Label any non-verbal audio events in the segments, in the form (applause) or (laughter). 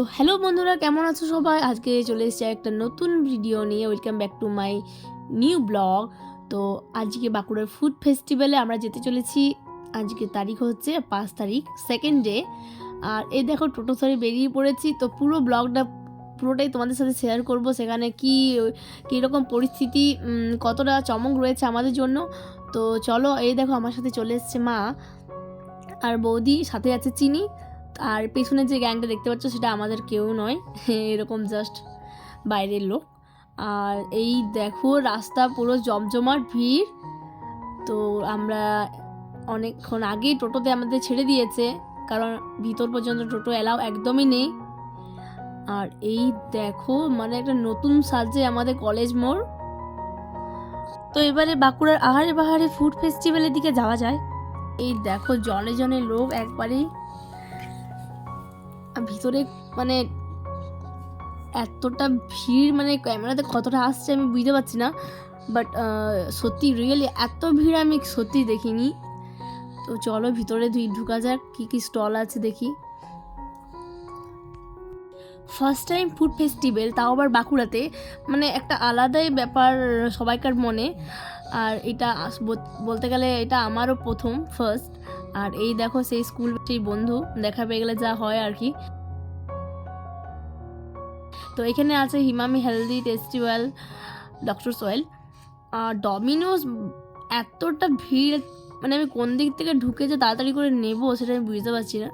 তো হ্যালো বন্ধুরা, কেমন আছো সবাই? আজকে চলে এসেছে একটা নতুন ভিডিও নিয়ে। Welcome back to my new blog তো আজকে বাঁকুড়ার ফুড ফেস্টিভ্যালে আমরা যেতে চলেছি। আজকে তারিখ হচ্ছে পাঁচ তারিখ সেকেন্ড ডে আর এই দেখো, টোটো ধরে বেরিয়ে পড়েছি। তো পুরো ব্লগটা পুরোটাই তোমাদের সাথে শেয়ার করব। সেখানে কি, কীরকম পরিস্থিতি কতটা চমক রয়েছে আমাদের জন্য। তো চলো, এই দেখো, আমার সাথে চলে এসছে মা আর বৌদি, সাথে আছে চিনি। আর পেছনে যে গ্যাংটা দেখতে পাচ্ছ সেটা আমাদের কেউ নয়, (laughs) এরকম জাস্ট বাইরের লোক। আর এই দেখো রাস্তা পুরো জমজমাট ভিড়। তো আমরা অনেকক্ষণ আগেই টোটোতে আমাদের ছেড়ে দিয়েছে, কারণ ভিতর পর্যন্ত টোটো এলাও একদমই নেই। আর এই দেখো মানে একটা নতুন সাজে আমাদের কলেজ মোড়। তো এবারে বাঁকুড়ার আহারে বাহারে ফুড ফেস্টিভ্যালের দিকে যাওয়া যায়। এই দেখো জনে জনে লোক একবারেই ভিতরে মানে এতটা ভিড় মানে ক্যামেরাতে কতটা আসছে আমি বুঝতে পারছি না বাট সত্যি রিয়েলি এত ভিড় আমি সত্যি দেখিনি। তো চলো ভিতরে ঢুকা যাক, কী কী স্টল আছে দেখি। ফার্স্ট টাইম ফুড ফেস্টিভ্যাল তাও আবার বাঁকুড়াতে। মানে একটা আলাদাই ব্যাপার সবাইকার মনে। আর এটা বলতে গেলে এটা আমারও প্রথম ফার্স্ট আর এই দেখো সেই স্কুল সেই বন্ধু, দেখা পেয়ে গেলে যা হয় আর কি। তো এখানে আছে হিমামি হেলদি টেস্টিভ্যাল ডক্টর সোয়েল আর ডমিনোস এতটা ভিড় মানে আমি কোন দিক থেকে ঢুকে যে তাড়াতাড়ি করে নেব সেটা আমি বুঝতে পারছি না।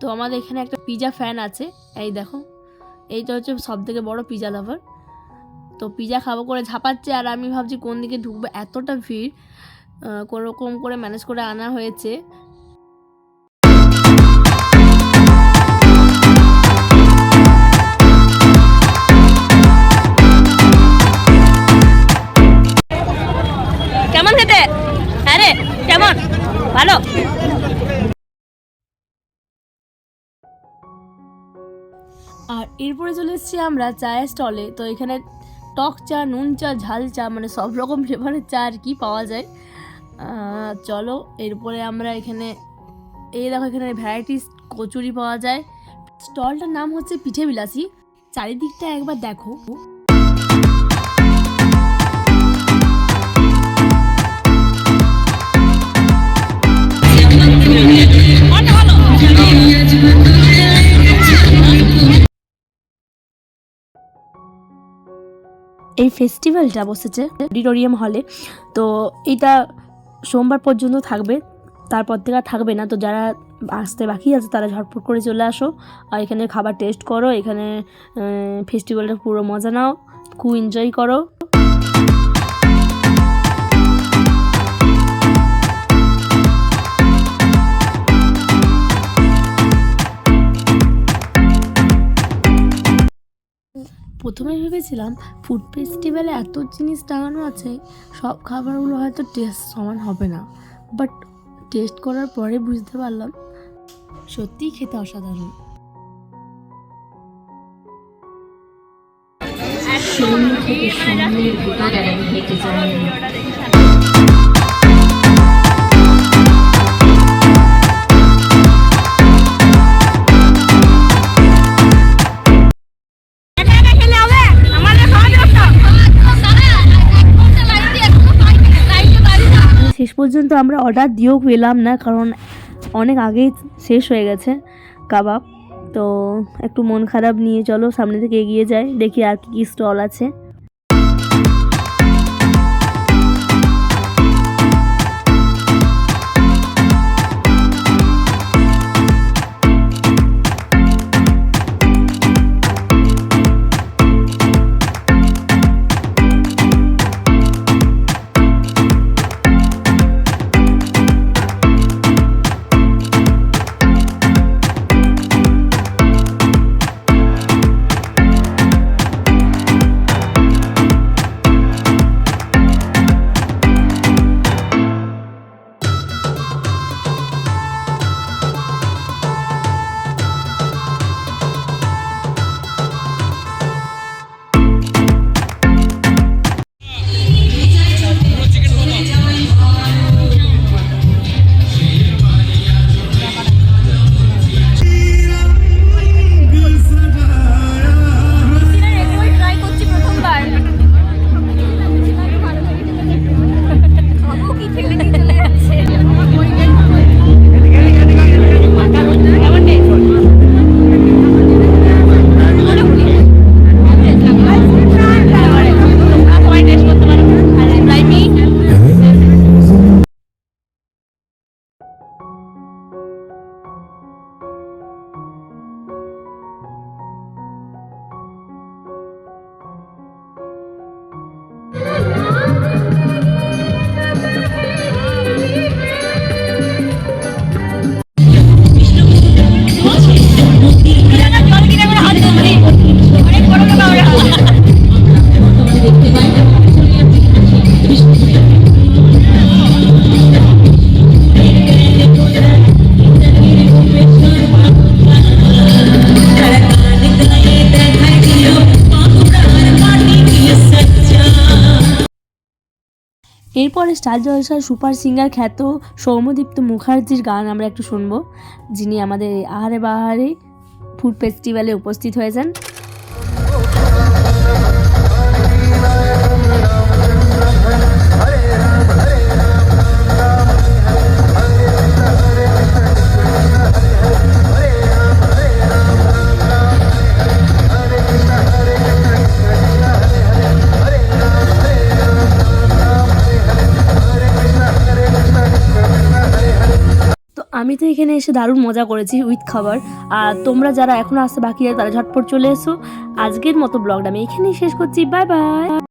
তো আমাদের এখানে একটা পিজা ফ্যান আছে, এই দেখো, এইটা হচ্ছে সব থেকে বড় পিজা লাভার তো পিজা খাব করে ঝাপাচ্ছে আর আমি ভাবছি কোন দিকে ঢুকবো, এতটা ভিড় কোনোরকম করে ম্যানেজ করে আনা হয়েছে। কেমন? ভালো? আর এরপরে চলে এসেছি আমরা চায়ের স্টলে তো এখানে টক চা, নুন চা, ঝাল চা মানে সব রকম ফ্লেভারের চা আর কি পাওয়া যায়। চলো, এরপরে আমরা এখানে এই দেখো এখানে ভ্যারাইটিস কচুরি পাওয়া যায়। স্টলটার নাম হচ্ছে পিঠে বিলাসী। চারিদিকটা একবার দেখো। এই ফেস্টিভ্যালটা বসেছে অডিটোরিয়াম হলে তো এটা সোমবার পর্যন্ত থাকবে, তারপর থেকে আর থাকবে না। তো যারা আসতে বাকি আছে, তারা ঝটপট করে চলে আসো। আর এখানে খাবার টেস্ট করো, এখানে ফেস্টিভ্যালটা পুরো মজা নাও, খুব এনজয় করো। প্রথমে ভেবেছিলাম ফুড ফেস্টিভ্যালে এত জিনিস টাঙানো আছে, সব খাবারগুলো হয়তো টেস্ট সমান হবে না। বাট টেস্ট করার পরে বুঝতে পারলাম সত্যিই খেতে অসাধারণ। পর্যন্ত আমরা অর্ডার দিয়েও পেলাম না, কারণ অনেক আগেই শেষ হয়ে গেছে কাবাব। তো একটু মন খারাপ নিয়ে চলো, সামনে থেকে এগিয়ে যাই, দেখি আর কী কী স্টল আছে। এরপরে স্টার জলসার সুপার সিঙ্গার খ্যাত সৌম্যদীপ্ত মুখার্জির গান আমরা একটু শুনব, যিনি আমাদের আহারে বাহারে ফুড ফেস্টিভ্যালে উপস্থিত হয়েছেন। আমি তো এখানে এসে দারুণ মজা করেছি উইথ খাবার। আর তোমরা যারা এখনও আসতে বাকি তারা ঝটপট চলে এসো। আজকের মতো ব্লগটা আমি এখানেই শেষ করছি। Bye bye.